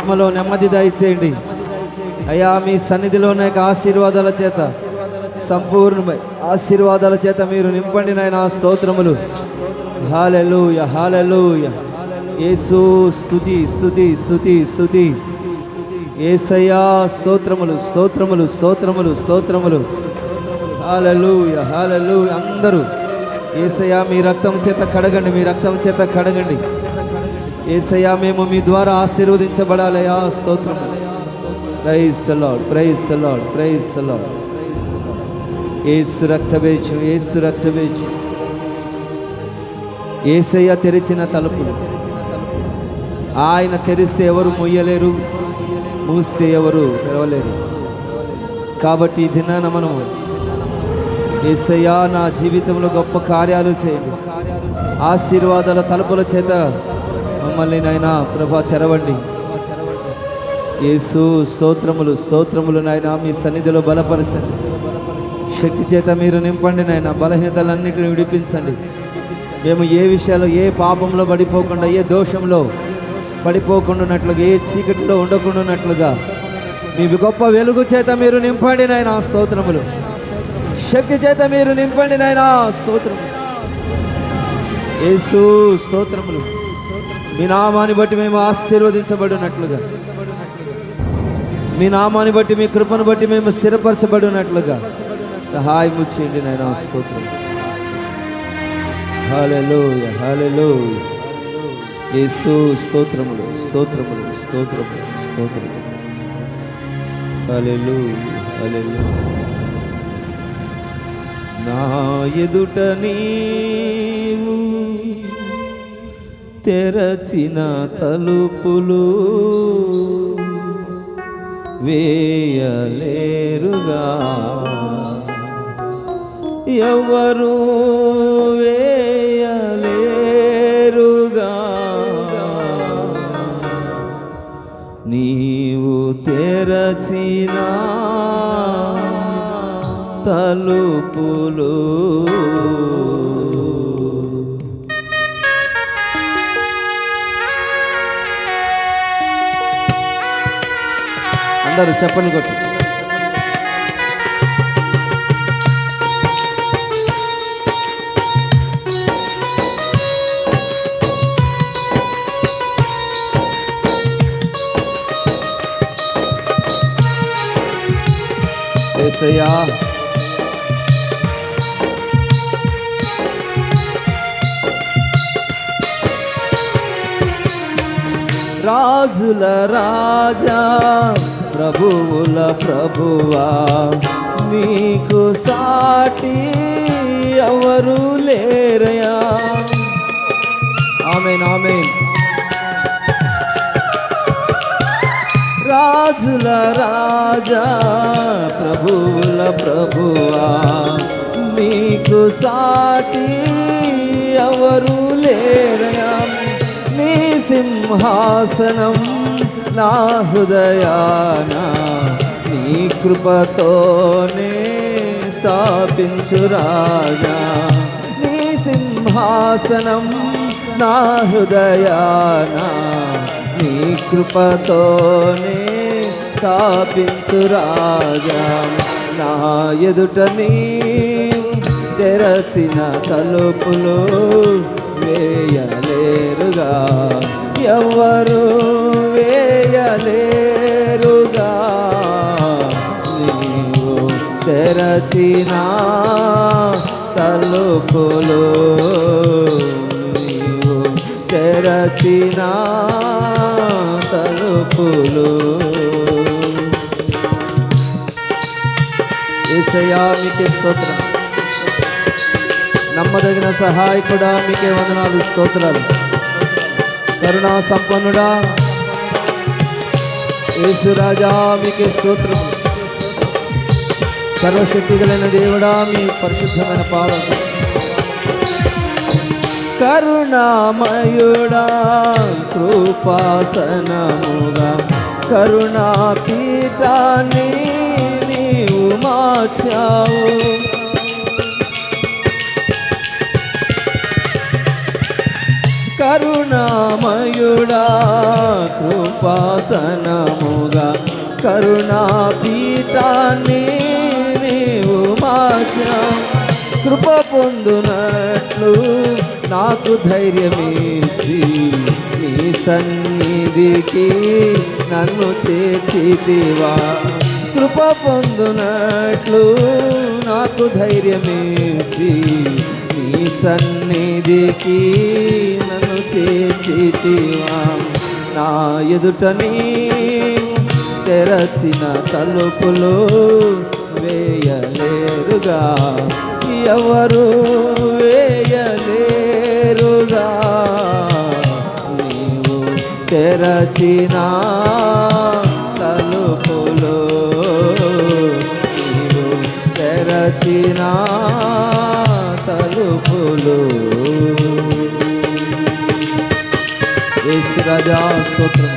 ఆత్మలో నెమ్మది దయచేయండి. అయ్యా మీ సన్నిధిలోనే ఆశీర్వాదాల చేత సంపూర్ణమై ఆశీర్వాదాల చేత మీరు నింపండి నాయన స్తోత్రములు. Hallelujah hallelujah. యేసు స్తుతి స్థుతి స్తుతి స్తుతి. ఏసయ్యా స్తోత్రములు స్తోత్రములు స్తోత్రములు స్తోత్రములు. Hallelujah hallelujah. అందరూ ఏసయ్యా మీ రక్తం చేత కడగండి మీ రక్తం చేత కడగండి. ఏసయ్యా మేము మీ ద్వారా ఆశీర్వదించబడాలయా స్తోత్రం praise ప్రైస్తలాడు lord praise the praise Yesu రక్తవేచు Yesu రక్తవేచు ఏసయ్య తెరిచిన తలుపులు. ఆయన తెరిస్తే ఎవరు మొయ్యలేరు మూస్తే ఎవరు తెరవలేరు. కాబట్టి ఈ దినాన మనం ఏసయ్యా నా జీవితంలో గొప్ప కార్యాలు చేయండి. ఆశీర్వాదాల తలుపుల చేత మమ్మల్ని నాయన ప్రభా తెరవండి. యేసు స్తోత్రములు స్తోత్రములు నాయన మీ సన్నిధిలో బలపరచండి. శక్తి చేత మీరు నింపండి నాయన బలహీనతలన్నిటిని విడిపించండి. మేము ఏ విషయాలు ఏ పాపంలో పడిపోకుండా ఏ దోషంలో పడిపోకుండానట్లుగా ఏ చీకటిలో ఉండకుండా మీ గొప్ప వెలుగు చేత మీరు నింపండి నాయన స్తోత్రములు. శక్తి చేత మీరు నింపండి నాయన స్తోత్రములు. యేసు స్తోత్రములు. మీ నామాన్ని బట్టి మేము ఆశీర్వదించబడినట్లుగా. మీ నామాన్ని బట్టి మీ కృపను బట్టి మేము స్థిరపరచబడినట్లుగా. సహాయం చేయండి నాయన స్తోత్రం. హల్లెలూయ హల్లెలూయ. యేసు స్తోత్రములు స్తోత్రములు స్తోత్రములు స్తోత్రములు. హల్లెలూయ హల్లెలూయ. నా ఎదుట నీ తెరచిన తలుపులు వేయలేరుగా. ఎవరు వేయలేరుగా. నీవు తెరచిన తలుపులు అందరూ చెప్పండి కొట్టు. ఏసయ్యా. రాజుల రాజా. ప్రభువుల ప్రభువా నీకు సాటి ఎవరు లేరయా ఆమెన్ ఆమెన్ రాజుల రాజా ప్రభువుల ప్రభువా నీకు సాటి ఎవరు లేరయా నీ సింహాసనం నా హృదయాన నీ కృపతోనే స్థాపించు రాజా నీ సింహాసనం నా హృదయాన నీ కృపతోనే స్థాపించు రాజా నా ఎదుట నీ తెరచిన తలుపులు వేయలేరుగా. ఎవరు చేయలేరుగా నీవు తెరచిన తలుపులు నీవు తెరచిన తలుపులు. ఏసయా మీకే స్తోత్రం. నమ్మదగిన సహాయకుడా మీకే వందనాలు స్తోత్రాలు. కరుణా సంపన్నుడా యేసురాజా మీకే స్తోత్రం సర్వశక్తి కలిగిన దేవుడా మీ పరిశుద్ధమైన పాలన కరుణామయుడా కృపాసనముగా కరుణా పీఠాన్ని నీవు మార్చావు. కరుణామయుడా కృపాసనముగా కరుణా పీఠాన్ని నీవు మార్చా కృప పొందునట్లు నాకు ధైర్యమేసి నీ సన్నిధికి నన్ను చేర్చితివా. కృప పొందునట్లు నాకు ధైర్యమేసి నీ సన్నిధికి నన్ను చేర్చితివా. నా ఎదుటని తెరచిన తలుపులు వేయలేరుగా. ఎవరు వేయలేరుగా? నీవు తెరచిన తలుపులు నీవు తెరచిన తలుపులు. యేసురాజా స్తోత్రం.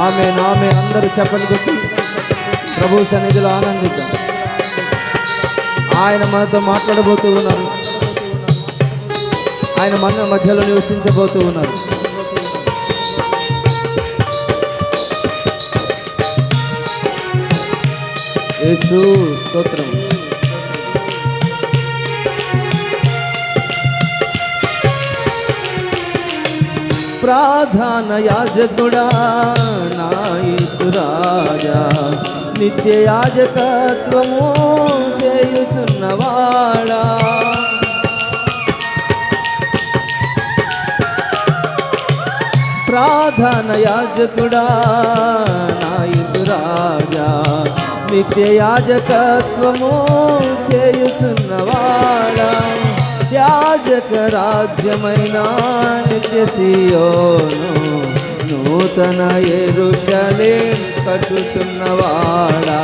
ఆమె నామె అందరూ చెప్పండి కొట్టి ప్రభు సన్నిధిలో ఆనందిద్దాం. ఆయన మనతో మాట్లాడబోతూ ఉన్నారు. ఆయన మన మధ్యలో నివసించబోతూ ఉన్నారు. యేసు స్తోత్రం. ప్రాధాన యాజకుడా నాయసురాజా నిత్య యాజకత్వము చేయుచున్నవాడా. ప్రాధాన యాజకుడా నాయసురాజా నిత్య యాజకత్వము చేయుచున్నవాడా. యాజక రాజ్యమైన నిత్య సియోను నూతన ఎరుషలే కట్టుచున్నవాడా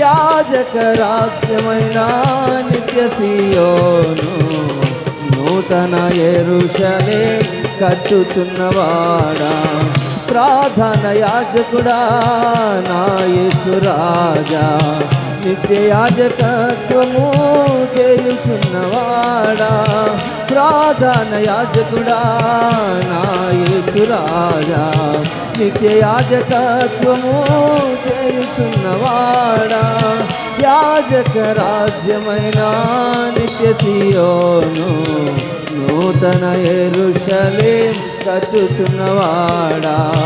యాజక రాజ్యమైన నిత్య సియోను నూతన ఎరుషలే కట్టుచున్నవాడా ప్రాధాన యాజకుడా నా యేసురాజా నిత్యయాజకత్వము చేయుచున్నవాడా? ప్రాధాన యాజకుడా? నా యేసురాజా. నిత్య చేయుచున్నవాడా? యాజక రాజ్యమైన నిత్య సియోను నూతన ఎరుషలే కట్టుచున్నవాడా?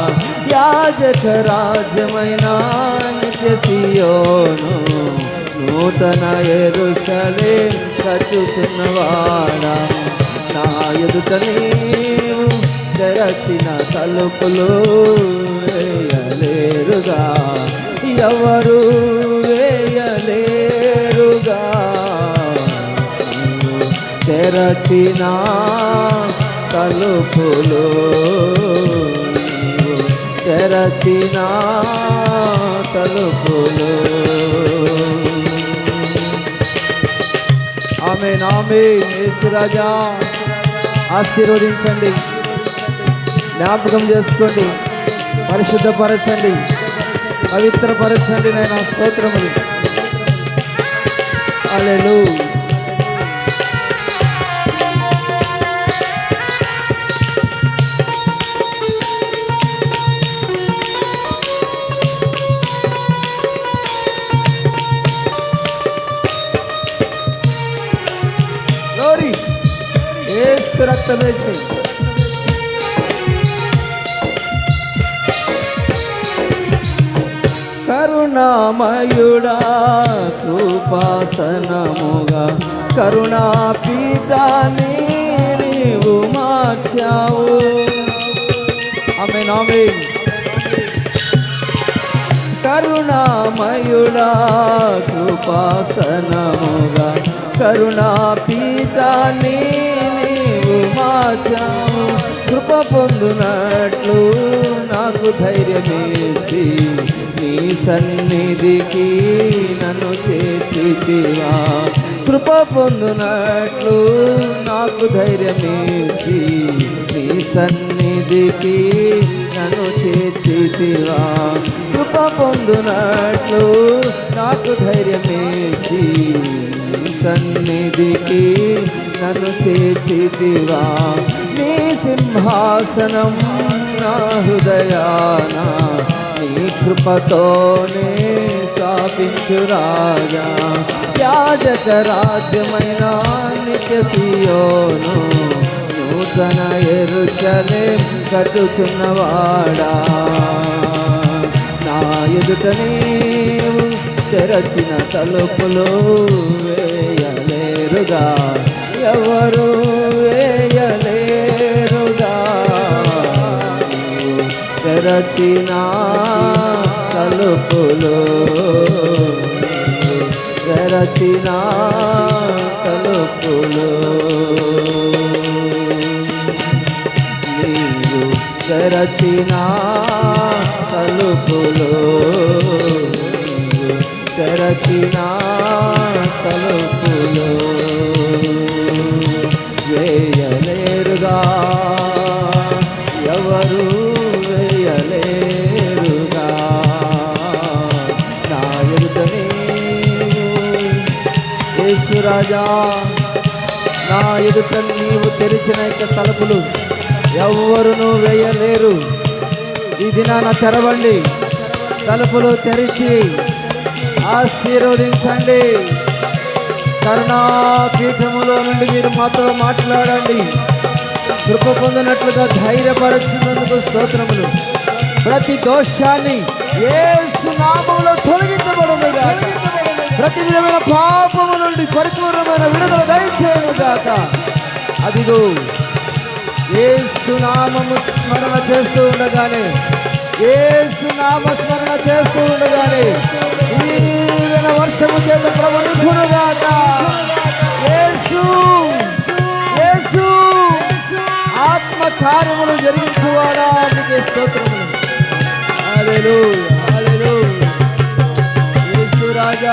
యాజక రాజ్యమైన సియోను నూతన ఎరుషలే కట్టుచున్నవాడా. నా ఎదుట నీవు తెరచిన తలుపులు వేయలేరుగా. ఎవరు వేయలేరుగా. తెరచిన తలుపులు తెరచిన తలుపులు. ఆమె నామే యేసురాజా ఆశీర్వదించండి. జ్ఞాపకం చేసుకోండి. పరిశుద్ధపరచండి. పవిత్రపరచండి నేను స్తోత్రములు. అలెలు గ్లోరీ యేసు రక్తమే చేయి కరుణామయుడా కృపాసనముగా కరుణా పీఠాన్ని నీవు మార్చావు ఆమె నామే కరుణామయుడా కృపాసనముగా కరుణా పీఠాన్ని నీవు మార్చావు. కృప పొందునట్లు నాకు ధైర్యమేసి నీ సన్నిధికి నన్ను చేర్చితివా. కృప పొందునట్లు నాకు ధైర్యమేసి నీ సన్నిధికి నన్ను చేర్చితివా. కృప పొందునట్లు నాకు ధైర్యమేసి సన్నిధికి నన్ను చేర్చితివా? నీ సింహాసనం నా హృదయాన నీ కృపతోనే స్థాపించు రాజా యాజక రాజ్యమైన నిత్య సియోను నూతన ఎరుషలేం కట్టుచున్నవాడా? నా ఎదుట నీవు తెరచిన తలుపులు వేయలేరుగా ఎవరు వేయలేరుగా? నీవు తెరచిన తలుపులు తెరచిన తలుపులు. నీవు తెరచిన తలుపులు నీవు తెరచిన తలుపులు. ఎవరు వేయలేరుగా? నా ఎదుటనే యేసురాజా నా ఎదుట నీవు తెరిచిన యొక్క తలుపులు ఎవ్వరును వేయలేరు. ఈ దినాన తెరవండి తలుపులు తెరిచి ఆశీర్వదించండి. కరుణాపీఠములో నుండి మీరు మాతో మాట్లాడండి. కృప పొందినట్లుగా ధైర్యపరచున్నందుకు స్తోత్రములు. ప్రతి దోషాన్ని యేసు నామములో తొలగించబడును గాక ప్రతి విధమైన పాపము నుండి పరిపూర్ణమైన విడుదల దయచేయము గాక అదిగో ఏ సునామము స్మరణ చేస్తూ ఉండగానే ఏ సునామ స్మరణ చేస్తూ ఉండగానే ఈవెన వర్షము చేత ప్రభు నిపుణుగాక యేసు యేసు ఆత్మ కార్యములు జరిగించువాడా నీకే స్తోత్రములు. హల్లెలూయా హల్లెలూయా. యేసు రాజా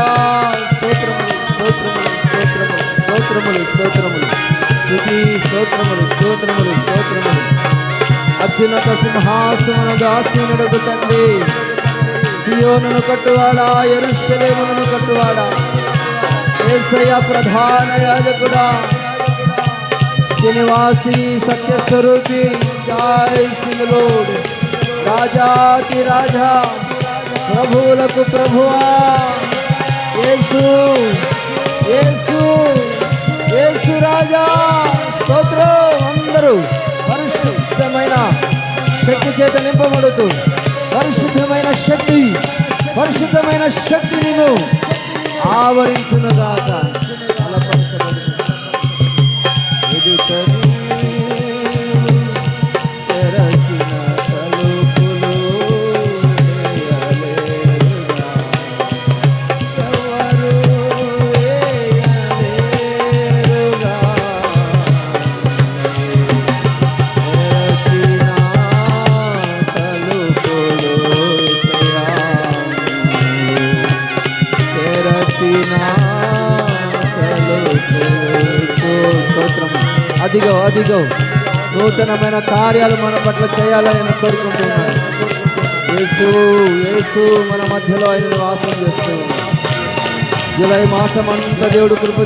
స్తోత్రములు స్తోత్రములు స్తోత్రములు స్తోత్రములు స్తోత్రములు. స్తుతి స్తోత్రములు స్తోత్రములు స్తోత్రములు. అత్యున్నత సింహాసమున దాసీనుడు తండ్రి. సియోను కట్టువాడా ఎరుషలేమును కట్టువాడా. ఏసయ్య ప్రధాన యాజకుడా. నివాసి సత్యస్వరూపి జై సింగలోడు రాజాకి రాజా ప్రభువులకు ప్రభువా. యేసు యేసు యేసు రాజా స్తోత్రం అందరూ. పరిశుద్ధమైన శక్తి చేత నింపబడుతూ పరిశుద్ధమైన శక్తి పరిశుద్ధమైన శక్తి నేను ఆవరించునుగాక. బలపరచబడును ఎదుట నూతనమైన కార్యాలు మన పట్ల చేయాలని నేను కోరుకుంటున్నాను. యేసు యేసు మన మధ్యలో ఆయన వాసం చేస్తూ జూలై మాసం అంతా దేవుడు కృప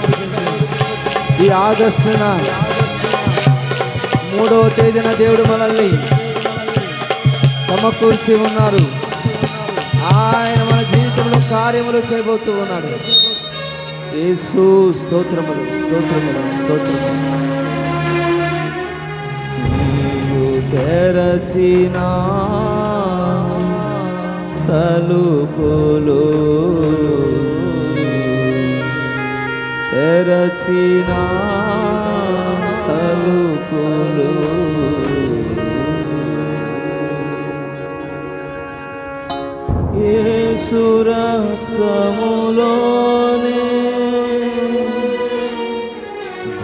ఈ ఆగస్టున మూడవ తేదీన దేవుడు మనల్ని సమకూర్చి ఉన్నారు. ఆయన మన జీవితంలో కార్యములు చేయబోతూ ఉన్నాడు. యేసు స్తోత్రములు స్తోత్రములు స్తోత్రములు. తెరచిన తలుపులు తెరచిన తలుపులు ఏ యేసురక్తములోనే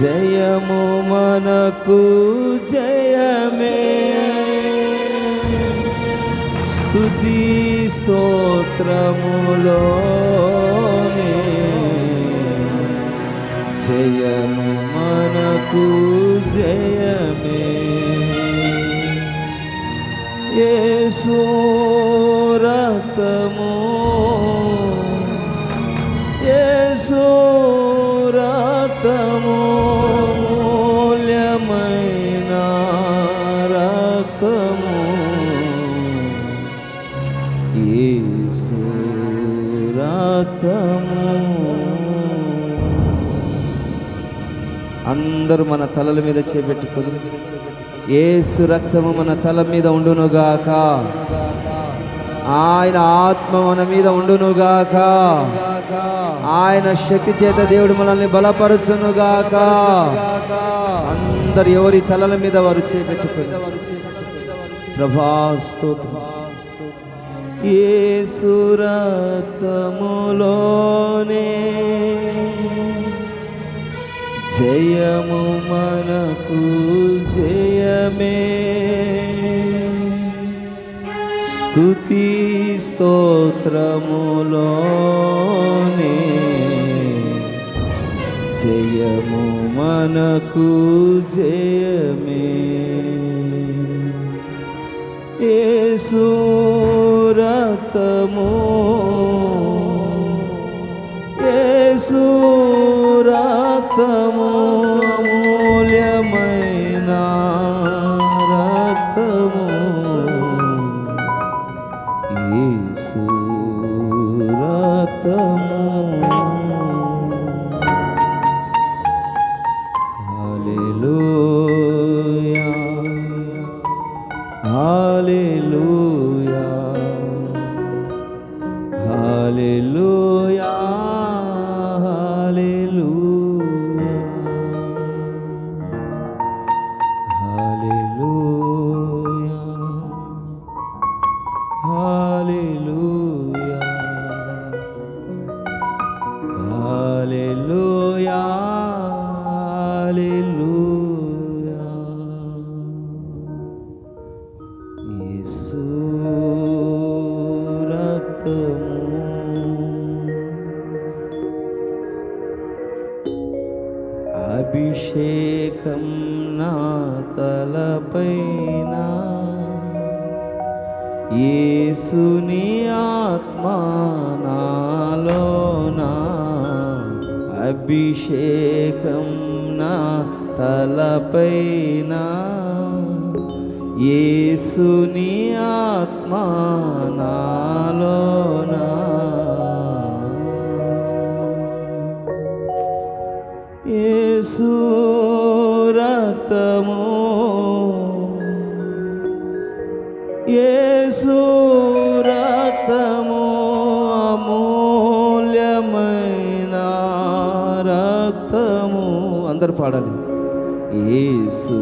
జయము మనకు జయమే. స్థుతి స్తోత్రములో జయము మనకు జయమే. యేసు రక్తము యేసు అందరూ మన తలల మీద చేపెట్టుకుని ఏసు రక్తము మన తల మీద ఉండునుగాక. ఆయన ఆత్మ మన మీద ఉండునుగాక. ఆయన శక్తి చేత దేవుడు మనల్ని బలపరచునుగాక. అందరు ఎవరి తలల మీద వారు చేపెట్టుకుని. ప్రభా స్తోత్రం. ఏసురతములోనే జయము మనకు జయమే. స్తుతి స్తోత్రములోనే జయము మనకు జయమే. ఏసూరతము ఏసూరతము అభిషేకం నా తలపైన. యేసుని ఆత్మ నాలోనా అభిషేకం నా తలపైన. యేసుని ఆత్మ నాలోనా అందరు పాడాలి యేసు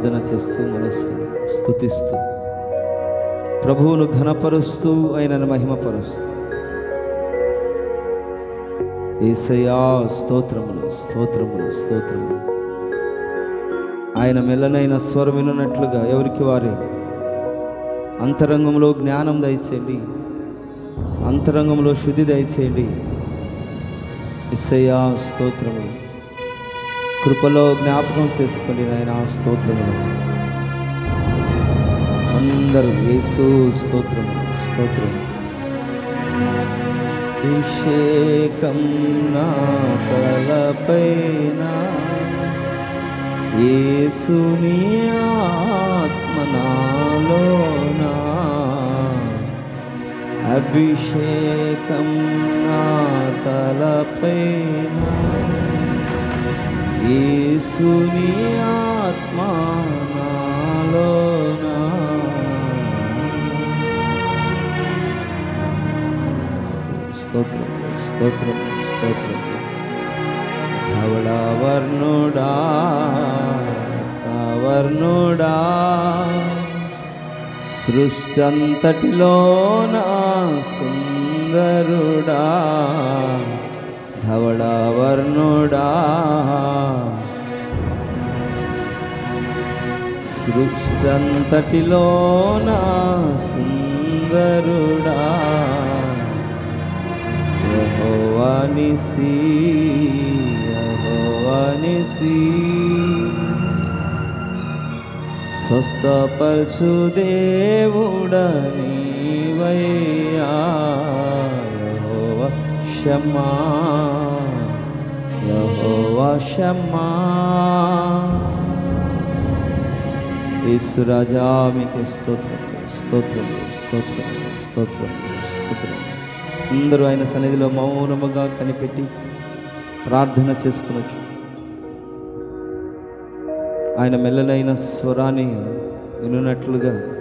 ఆరాధన చేస్తూ మనస్సు స్థుతిస్తూ ప్రభువును ఘనపరుస్తూ ఆయనను మహిమపరుస్తూ. ఏసయా స్తోత్రములు స్తోత్రములు స్తోత్రములు. ఆయన మెల్లనైన స్వరం వినున్నట్లుగా ఎవరికి వారే? అంతరంగంలో జ్ఞానం దయచేయండి. అంతరంగంలో శుద్ధి దయచేయండి. ఇసయా స్తోత్రములు. కృపలో జ్ఞాపకం చేసుకోండి నాయన స్తోత్రములు. అందరూ యేసు స్తోత్రములు స్తోత్రములు అభిషేకం నా తలపైన యేసుని ఆత్మనాలోనా అభిషేకం నా తలపైన యేసుని ఆత్మ నాలోనా. స్తోత్రం స్తోత్రం స్తోత్రం. ధవళవర్ణుడా కవర్ణుడా సృష్టంతటిలోనా సుందరుడా. ధవళవర్ణుడా. సృష్టంతటిలోన సుందరుడా. యహోవానిసి యహోవానిసి స్వస్థపరచు దేవుడని వై క్షమా యహోవ క్షమా యేసురాజా స్తోత్రం స్తోత్రం స్తోత్రం స్తోత్రం. అందరూ ఆయన సన్నిధిలో మౌనముగా కనిపెట్టి ప్రార్థన చేసుకునొచ్చు. ఆయన మెల్లనైన స్వరాన్ని వినున్నట్లుగా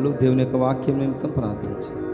వాళ్ళు దేవుని యొక్క వాక్యం నిమిత్తం ప్రార్థించారు